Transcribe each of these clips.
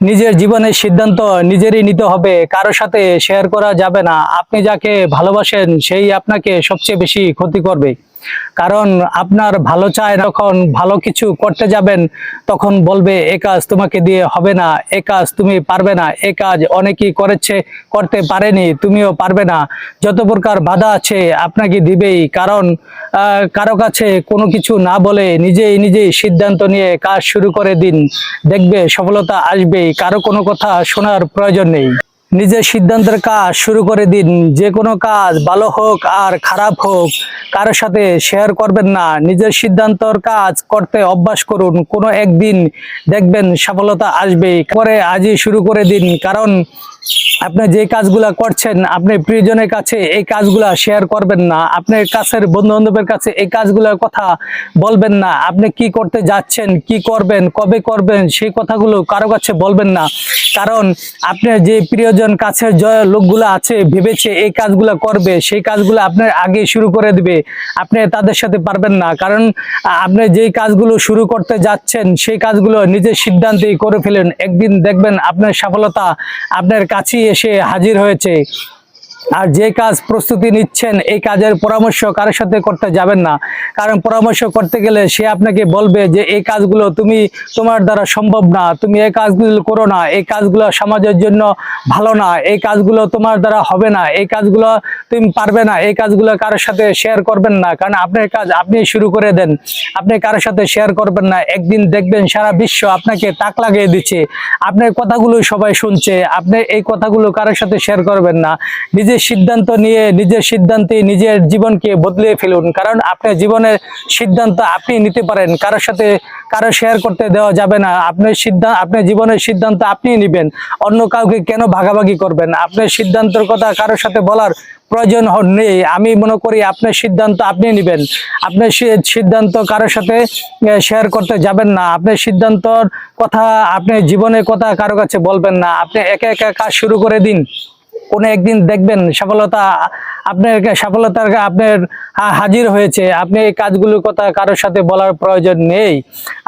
নিজের জীবনের সিদ্ধান্ত নিজেরই নিতে হবে, কারও সাথে শেয়ার করা যাবে না। আপনি যাকে ভালোবাসেন, সেই আপনাকে সবচেয়ে বেশি ক্ষতি করবে। কারণ আপনার ভালো চায় যখন ভালো কিছু করতে যাবেন, তখন বলবে, এ কাজ তোমাকে দিয়ে হবে না, এ কাজ তুমি পারবে না, এ কাজ অনেকেই করেছে, করতে পারেনি, তুমিও পারবে না। যত প্রকার বাধা আছে, আপনাকে দিবেই। কারণ কারও কাছে কোনো কিছু না বলে নিজেই নিজেই সিদ্ধান্ত নিয়ে কাজ শুরু করে দিন। দেখবে সফলতা আসবেই, কারও কোনো কথা শোনার প্রয়োজন নেই। নিজের সিদ্ধান্তের কাজ শুরু করে দিন। যে কোনো কাজ ভালো হোক আর খারাপ হোক কারোর সাথে শেয়ার করবেন না। নিজের সিদ্ধান্তর কাজ করতে অভ্যাস করুন। কোনো একদিন দেখবেন সফলতা আসবেই। পরে আজই শুরু করে দিন, কারণ আপনি যে কাজগুলা করছেন, আপনি প্রিয়জনের কাছে এই কাজগুলা শেয়ার করবেন না আপনার কাছের বন্ধু বান্ধবের কাছে এই কাজগুলোর কথা বলবেন না, আপনি কি করতে যাচ্ছেন, কি করবেন, কবে করবেন, সেই কথাগুলো কারও কাছে বলবেন না। কারণ আপনার যে প্রিয়জন কাছের জয় লোকগুলো আছে, ভেবেছে এই কাজগুলো করবে, সেই কাজগুলো আপনার আগে শুরু করে দিবে, আপনি তাদের সাথে পারবেন না। কারণ আপনি যেই কাজগুলো শুরু করতে যাচ্ছেন, সেই কাজগুলো নিজের সিদ্ধান্তেই করে ফেলেন। একদিন দেখবেন আপনার সফলতা আপনার কাছেই এসে হাজির হয়েছে। আর যে কাজ প্রস্তুতি নিচ্ছেন, এই কাজের পরামর্শ কারোর সাথে করতে যাবেন না। কারণ পরামর্শ করতে গেলে সে আপনাকে বলবে যে, এই কাজগুলো তুমি তোমার দ্বারা সম্ভব না, তুমি এই কাজগুলো করো না, এই কাজগুলো সমাজের জন্য ভালো না, এই কাজগুলো তোমার দ্বারা হবে না, এই কাজগুলো তুমি পারবে না, এই কাজগুলো কারোর সাথে শেয়ার করবেন না। কারণ আপনার কাজ আপনি শুরু করে দেন, আপনি কারোর সাথে শেয়ার করবেন না। একদিন দেখবেন সারা বিশ্ব আপনাকে তাক লাগিয়ে দিচ্ছে। আপনার কথাগুলো সবাই শুনছে, আপনি এই কথাগুলো কারোর সাথে শেয়ার করবেন না। নিজের সিদ্ধান্ত নিয়ে, নিজের সিদ্ধান্তে নিজের জীবনকে বদলে ফেলুন। কারণ আপনার জীবনের সিদ্ধান্ত আপনি নিতে পারেন। কারোর সাথে কারও শেয়ার করতে দেওয়া যাবে না। আপনার সিদ্ধান্ত, আপনার জীবনের সিদ্ধান্ত আপনি নেবেন। অন্য কাউকে কেন ভাগাভাগি করবেন? আপনার সিদ্ধান্তের কথা কারোর সাথে বলার প্রয়োজন নেই। আমি মনে করি আপনার সিদ্ধান্ত আপনি নেবেন। আপনার সিদ্ধান্ত কারোর সাথে শেয়ার করতে যাবেন না। আপনার সিদ্ধান্তর কথা, আপনার জীবনের কথা কারও কাছে বলবেন না। আপনি একা একা কাজ শুরু করে দিন। কোনো একদিন দেখবেন সফলতা আপনার সফলতার আপনার হাজির হয়েছে। আপনি এই কাজগুলোর কথা কারোর সাথে বলার প্রয়োজন নেই।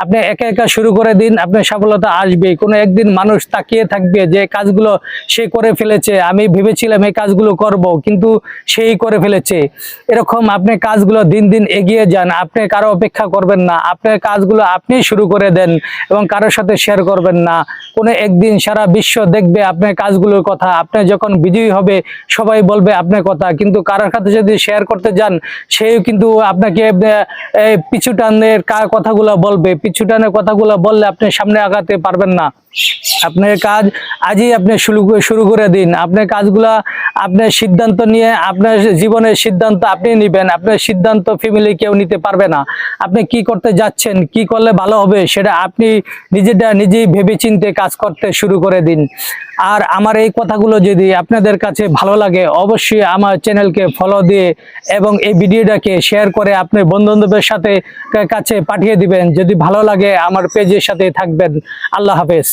আপনি একা একা শুরু করে দিন, আপনার সফলতা আসবে। কোনো একদিন মানুষ তাকিয়ে থাকবে যে কাজগুলো সে করে ফেলেছে। আমি ভেবেছিলাম এই কাজগুলো করব, কিন্তু সেই করে ফেলেছে। এরকম আপনি কাজগুলো দিন দিন এগিয়ে যান। আপনি কারও অপেক্ষা করবেন না। আপনার কাজগুলো আপনি শুরু করে দেন এবং কারোর সাথে শেয়ার করবেন না। কোনো একদিন সারা বিশ্ব দেখবে আপনার কাজগুলোর কথা। আপনি যখন বিজয়ী হবে, সবাই বলবে আপনার কথা। কিন্তু কারোর সাথে যদি শেয়ার করতে যান, সেও কিন্তু আপনাকে পিছুটানের কথাগুলো বলবে। পিছু টানের কথাগুলো বললে আপনি সামনে আগাতে পারবেন না। আপনার কাজ আজই আপনি শুরু শুরু করে দিন। আপনার কাজগুলা, আপনার সিদ্ধান্ত নিয়ে আপনার জীবনের সিদ্ধান্ত আপনি নেবেন। আপনার সিদ্ধান্ত ফ্যামিলি কেউ নিতে পারবে না। আপনি কি করতে যাচ্ছেন, কি করলে ভালো হবে, সেটা আপনি নিজেটা নিজেই ভেবে চিনতে কাজ করতে শুরু করে দিন। আর আমার এই কথাগুলো যদি আপনাদের কাছে ভালো লাগে, অবশ্যই আমার চ্যানেলকে ফলো দিয়ে এবং এই ভিডিওটাকে শেয়ার করে আপনার বন্ধু বান্ধবের সাথে কাছে পাঠিয়ে দিবেন। যদি ভালো লাগে, আমার পেজের সাথে থাকবেন। আল্লাহ হাফেজ।